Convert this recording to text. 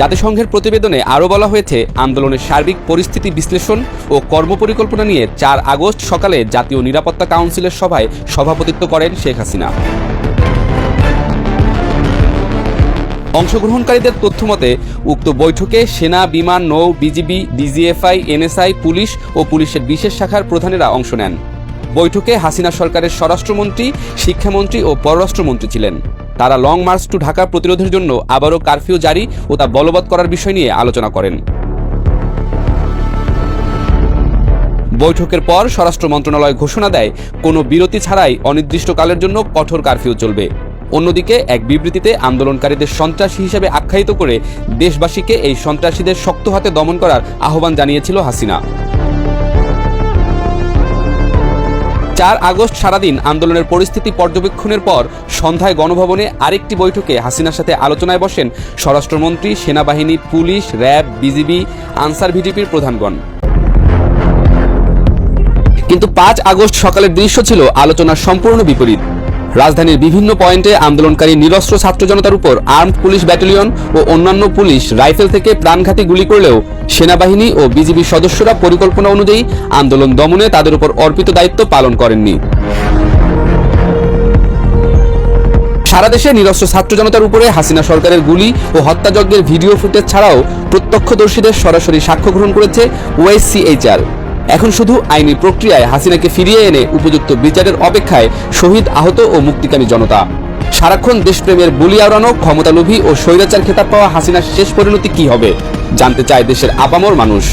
জাতিসংঘের প্রতিবেদনে আরও বলা হয়েছে, আন্দোলনের সার্বিক পরিস্থিতি বিশ্লেষণ ও কর্মপরিকল্পনা নিয়ে চার আগস্ট সকালে জাতীয় নিরাপত্তা কাউন্সিলের সভায় সভাপতিত্ব করেন শেখ হাসিনা। অংশগ্রহণকারীদের তথ্যমতে উক্ত বৈঠকে সেনা, বিমান, নৌ, বিজিবি, ডিজিএফআই, এনএসআই, পুলিশ ও পুলিশের বিশেষ শাখার প্রধানেরা অংশ নেন। বৈঠকে হাসিনা সরকারের স্বরাষ্ট্রমন্ত্রী, শিক্ষামন্ত্রী ও পররাষ্ট্রমন্ত্রী ছিলেন। তারা লং মার্চ টু ঢাকা প্রতিরোধের জন্য আবারও কারফিউ জারি ও তা বলবৎ করার বিষয় নিয়ে আলোচনা করেন। বৈঠকের পর স্বরাষ্ট্র মন্ত্রণালয় ঘোষণা দেয়, কোনো বিরতি ছাড়াই অনির্দিষ্টকালের জন্য কঠোর কারফিউ চলবে। অন্যদিকে, এক বিবৃতিতে আন্দোলনকারীদের সন্ত্রাসী হিসেবে আখ্যায়িত করে দেশবাসীকে এই সন্ত্রাসীদের শক্ত হাতে দমন করার আহ্বান জানিয়েছিল হাসিনা। চার আগস্ট সারাদিন আন্দোলনের পরিস্থিতি পর্যবেক্ষণের পর সন্ধ্যায় গণভবনে আরেকটি বৈঠকে হাসিনার সাথে আলোচনায় বসেন স্বরাষ্ট্রমন্ত্রী, সেনাবাহিনী, পুলিশ, র্যাব, বিজিবি, আনসার ভিডিপির প্রধানগণ। কিন্তু পাঁচ আগস্ট সকালের দৃশ্য ছিল আলোচনার সম্পূর্ণ বিপরীত। রাজধানীর বিভিন্ন পয়েন্টে আন্দোলনকারী নিরস্ত্র ছাত্র জনতার উপর আর্মড পুলিশ ব্যাটালিয়ন ও অন্যান্য পুলিশ রাইফেল থেকে প্রাণঘাতী গুলি করলেও সেনাবাহিনী ও বিজিবি সদস্যরা পরিকল্পনা অনুযায়ী আন্দোলন দমনে তাদের উপর অর্পিত দায়িত্ব পালন করেননি। সারা দেশে নিরস্ত্র ছাত্র জনতার উপরে হাসিনা সরকারের গুলি ও হত্যাযজ্ঞের ভিডিও ফুটেজ ছাড়াও প্রত্যক্ষদর্শীদের সরাসরি সাক্ষ্য গ্রহণ করেছে ওএসসিএইচআর এখন শুধু আইনি প্রক্রিয়ায় হাসিনাকে ফিরিয়ে এনে উপযুক্ত বিচারের অপেক্ষায় শহীদ আহত ও মুক্তিকামী জনতা। সারাক্ষণ দেশপ্রেমের বলি আওড়ানো, ক্ষমতালোভী ও স্বৈরাচার খেতাব পাওয়া হাসিনার শেষ পরিণতি কি হবে? জানতে চায় দেশের আপামর মানুষ।